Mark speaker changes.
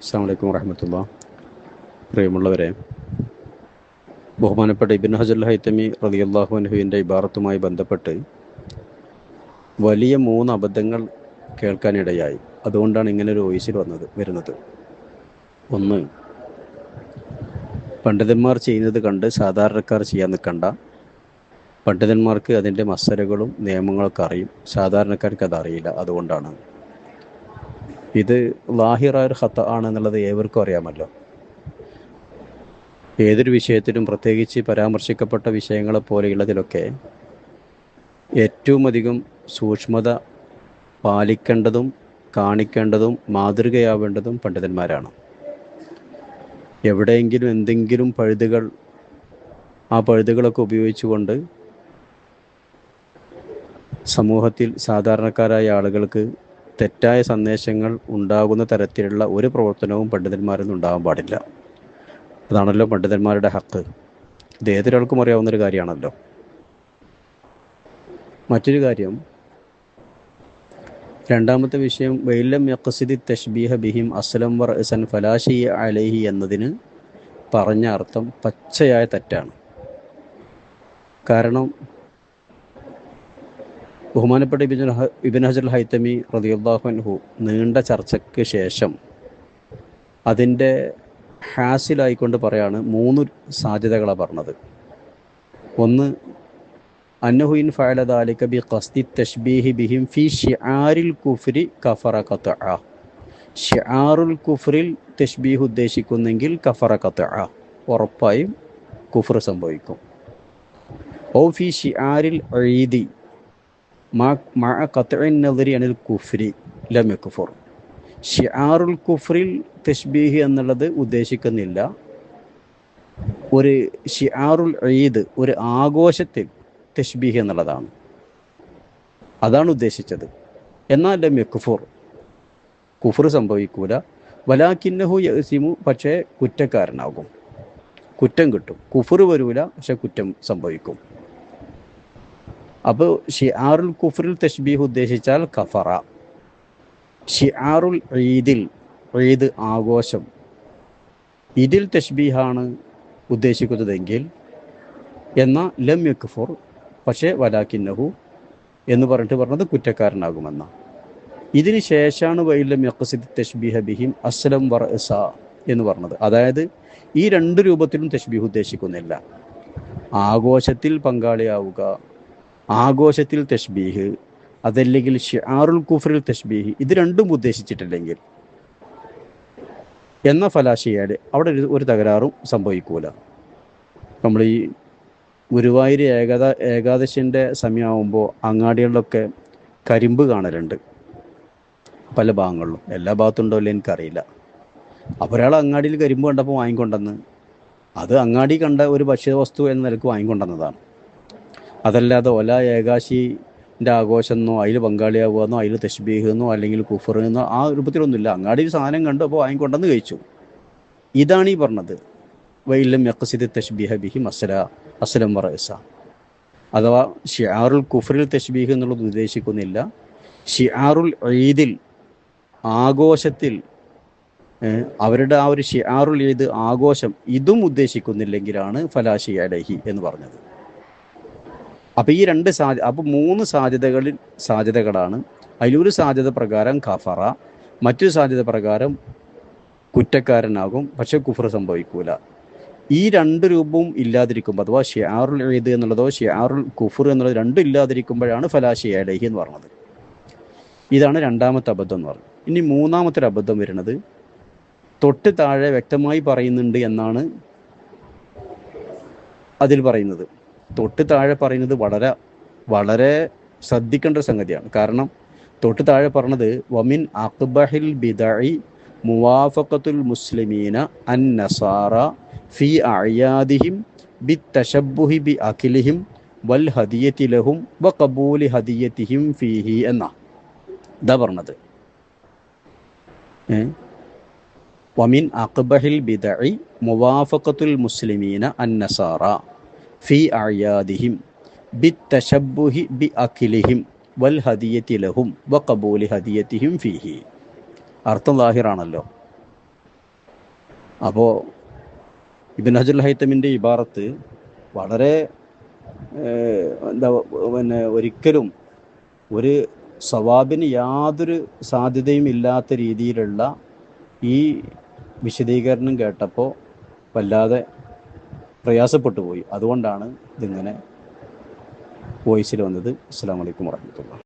Speaker 1: അസ്സാം വലൈക്കും പ്രിയമുള്ളവരെ ബഹുമാനപ്പെട്ട ഇബിൻ ഹജുൽ ഹൈത്തമി റളിയല്ലാഹു അൻഹുവിന്റെ ഇബാറത്തുമായി ബന്ധപ്പെട്ട് വലിയ മൂന്ന് അബദ്ധങ്ങൾ കേൾക്കാനിടയായി. അതുകൊണ്ടാണ് ഇങ്ങനെ ഒരു വോയിസിൽ വന്നത് വരുന്നത്. ഒന്ന് പണ്ഡിതന്മാർ ചെയ്യുന്നത് കണ്ട് സാധാരണക്കാർ ചെയ്യാൻ നിൽക്കണ്ട. പണ്ഡിതന്മാർക്ക് അതിന്റെ മസലകളും നിയമങ്ങളൊക്കെ അറിയും. സാധാരണക്കാർക്ക് അത് അറിയില്ല അതുകൊണ്ടാണ്. ഇത് ലാഹിറായ ഒരു ഹത്ത ആണെന്നുള്ളത് ഏവർക്കും അറിയാമല്ലോ. ഏതൊരു വിഷയത്തിലും പ്രത്യേകിച്ച് പരാമർശിക്കപ്പെട്ട വിഷയങ്ങളെ പോലെയുള്ളതിലൊക്കെ ഏറ്റവും അധികം സൂക്ഷ്മത പാലിക്കേണ്ടതും കാണിക്കേണ്ടതും മാതൃകയാവേണ്ടതും പണ്ഡിതന്മാരാണ്. എവിടെയെങ്കിലും എന്തെങ്കിലും പഴുതുകൾ ആ പഴുതുകളൊക്കെ ഉപയോഗിച്ചുകൊണ്ട് സമൂഹത്തിൽ സാധാരണക്കാരായ ആളുകൾക്ക് തെറ്റായ സന്ദേശങ്ങൾ ഉണ്ടാകുന്ന തരത്തിലുള്ള ഒരു പ്രവർത്തനവും പണ്ഡിതന്മാരിൽ പണ്ഡിതന്മാരൊന്നും ഉണ്ടാകാൻ പാടില്ല. അതാണല്ലോ പണ്ഡിതന്മാരുടെ ഹക്ക്. ഇത് ഏതൊരാൾക്കും അറിയാവുന്ന ഒരു കാര്യമാണല്ലോ. മറ്റൊരു കാര്യം രണ്ടാമത്തെ വിഷയം വെയിലം യക്സിദി തഷ്ബീഹ ബിഹിം അസ്ലം വർ ഇസൻ ഫലാഷി അലൈഹി എന്നതിന് പറഞ്ഞ അർത്ഥം പച്ചയായ തെറ്റാണ്. കാരണം ബഹുമാനപ്പെട്ട ഇബിൻ ഇബിൻ ഹജർ ഹൈത്തമി റതിയുല്ലാഹുൻഹു നീണ്ട ചർച്ചയ്ക്ക് ശേഷം അതിന്റെ ഹാസിലായിക്കൊണ്ട് പറയാണ് മൂന്ന് സാധ്യതകളാണ് പറഞ്ഞത്. ഒന്ന് അന്നഹുയിൻ ഫഅല ദാലിക ബി ഖസ്ദി തഷ്ബീഹി ബിഹിം ഫി ഷിആരിൽ കുഫ്രി കഫറ ഖത്അ. ഷിആറുൽ കുഫ്രിൽ തഷ്ബീഹ് ഉദ്ദേശിക്കുന്നെങ്കിൽ കഫറ ഖത്അ. ഉറപ്പായും കുഫർ സംഭവിക്കും. ഓ ഫി ഷിആരിൽ ഈദി മാ ഖത്ഇൻ നദരി അനിൽ കുഫ്രിൽ തഷ്ബീഹ് എന്നുള്ളത് ഉദ്ദേശിക്കുന്നില്ല. ഒരു ഷിആറുൽ ഈദ് ഒരു ആഘോഷത്തിൽ തഷ്ബീഹ് എന്നുള്ളതാണ്. അതാണ് ഉദ്ദേശിച്ചത്. എന്നാൽ ലം യക്ഫുർ കുഫർ സംഭവിക്കൂല. വലാക്കിന്നഹു യസിമു പക്ഷേ കുറ്റക്കാരനാകും. കുറ്റം കിട്ടും. കുഫർ വരൂല പക്ഷെ കുറ്റം സംഭവിക്കും. അപ്പോൾ ഷിആറുൽ കുഫറിൽ തഷ്ബീഹ് ഉദ്ദേശിച്ചാൽ കഫറ. ഷിആറുൽ ഈദിൽ ഈദ് ആഘോഷം. ഇതിൽ തഷ്ബീഹാണ് ഉദ്ദേശിക്കുന്നതെങ്കിൽ എന്ന ലം യക്ഫുർ പക്ഷേ വലാക്കിന്നഹു എന്ന് പറഞ്ഞിട്ട് പറഞ്ഞത് കുറ്റക്കാരനാകുമെന്ന. ഇതിന് ശേഷമാണ് വൈലം യഖസിദ് തഷ്ബീഹ ബിഹിം അസ്ലം വർ എന്ന് പറഞ്ഞത്. അതായത് ഈ രണ്ട് രൂപത്തിലും തഷ്ബീഹ് ഉദ്ദേശിക്കുന്നില്ല. ആഘോഷത്തിൽ പങ്കാളിയാവുക ആഘോഷത്തിൽ തഷ്ബീഹ് അതല്ലെങ്കിൽ ഷിആറുൽ കുഫറിൽ തഷ്ബീഹ് ഇത് രണ്ടും ഉദ്ദേശിച്ചിട്ടില്ലെങ്കിൽ എന്ന ഫലാശിയാൽ അവിടെ ഒരു തകരാറും സംഭവിക്കൂല. നമ്മൾ ഈ ഗുരുവായൂർ ഏകാദ ഏകാദശിന്റെ സമയമാകുമ്പോൾ അങ്ങാടികളിലൊക്കെ കരിമ്പ് കാണലുണ്ട്. പല ഭാഗങ്ങളിലും. എല്ലാ ഭാഗത്തും ഉണ്ടോ ഇല്ല എനിക്കറിയില്ല. അപ്പോൾ ഒരാൾ അങ്ങാടിയിൽ കരിമ്പ് കണ്ടപ്പോൾ വാങ്ങിക്കൊണ്ടെന്ന് അത് അങ്ങാടി കണ്ട ഒരു ഭക്ഷ്യവസ്തു എന്ന നിലയ്ക്ക് വാങ്ങിക്കൊണ്ടെന്നതാണ് അതല്ലാതെ ഒല ഏകാശിന്റെ ആഘോഷം എന്നോ അതിൽ പങ്കാളിയാവുകയെന്നോ അതിൽ തഷ്ബീഹ് എന്നോ അല്ലെങ്കിൽ കുഫർ എന്നോ ആ രൂപത്തിലൊന്നുമില്ല. അങ്ങാടിയിൽ സാധനം കണ്ടു അപ്പോൾ വാങ്ങിക്കൊണ്ടെന്ന് കഴിച്ചു. ഇതാണ് ഈ പറഞ്ഞത്. വൈലം യക്സിദ് തഷ്ബീഹ ബിഹി മസല അസലം വറസ അഥവാ ഷിയാറുൽ കുഫറിൽ തഷ്ബീഹ് എന്നുള്ളത് ഉദ്ദേശിക്കുന്നില്ല. ഷിയാറുൽ ഈദിൽ ആഘോഷത്തിൽ അവരുടെ ആ ഒരു ഷിയാറുൽ ഈദ് ആഘോഷം ഇതും ഉദ്ദേശിക്കുന്നില്ലെങ്കിലാണ് ഫലാഷി അലഹി എന്ന് പറഞ്ഞത്. അപ്പൊ ഈ രണ്ട് സാധ്യ അപ്പൊ മൂന്ന് സാധ്യതകളിൽ സാധ്യതകളാണ്. അതിലൊരു സാധ്യത പ്രകാരം കഫറ മറ്റൊരു സാധ്യത പ്രകാരം കുറ്റക്കാരനാകും പക്ഷെ കുഫർ സംഭവിക്കൂല. ഈ രണ്ട് രൂപവും ഇല്ലാതിരിക്കുമ്പോൾ അഥവാ ഷിയാറുൽ ഏത് എന്നുള്ളതോ ഷിയാറുൽ കുഫർ എന്നുള്ളത് രണ്ടും ഇല്ലാതിരിക്കുമ്പോഴാണ് ഫലാഷിയ അലഹി എന്ന് പറഞ്ഞത്. ഇതാണ് രണ്ടാമത്തെ അബദ്ധം എന്ന് പറഞ്ഞത്. ഇനി മൂന്നാമത്തെ ഒരു അബദ്ധം വരുന്നത് തൊട്ട് താഴെ വ്യക്തമായി പറയുന്നുണ്ട് എന്നാണ് അതിൽ പറയുന്നത്. തൊട്ട് താഴെ പറയുന്നത് വളരെ വളരെ ശ്രദ്ധിക്കേണ്ട സംഗതിയാണ്. കാരണം തൊട്ട് താഴെ പറഞ്ഞത് വമിൻ അക്ബഹിൽ ബിദഇ മുവാഫക്കത്തുൽ മുസ്ലിമീന അൻ നസാറ ഫി അയാദിഹിം ബി തശബുഹി ബി അഖിലിഹിം വൽ ഹദിയത്തിലഹും വ കബൂലി ഹദിയത്തിഹിം ഫിഹി എന്ന. ഇതാ പറഞ്ഞത്. വമിൻ അക്ബഹിൽ ബിദഇ മുവാഫക്കത്തുൽ മുസ്ലിമീന അൻ നസാറ ഫി അയാദിഹിം ബി തശബുഹി ബി അഖിലിഹിം വൽ ഹദിയത്തി ലഹും വ കബൂലി ഹദിയത്തിഹിം ഫീഹി. അർത്ഥം ലാഹിറാണല്ലോ. അപ്പോൾ ഇബിൻ ഹജുൽ ഹൈത്തമിന്റെ ഇബാറത്ത് വളരെ എന്താ പിന്നെ ഒരിക്കലും ഒരു സവാബിന് യാതൊരു സാധ്യതയും ഇല്ലാത്ത രീതിയിലുള്ള ഈ വിശദീകരണം കേട്ടപ്പോൾ വല്ലാതെ പ്രയാസപ്പെട്ടു പോയി. അതുകൊണ്ടാണ് ഇതിങ്ങനെ വോയിസിൽ വന്നത്. അസ്സാം വലൈക്കും വർഹമത്തുള്ള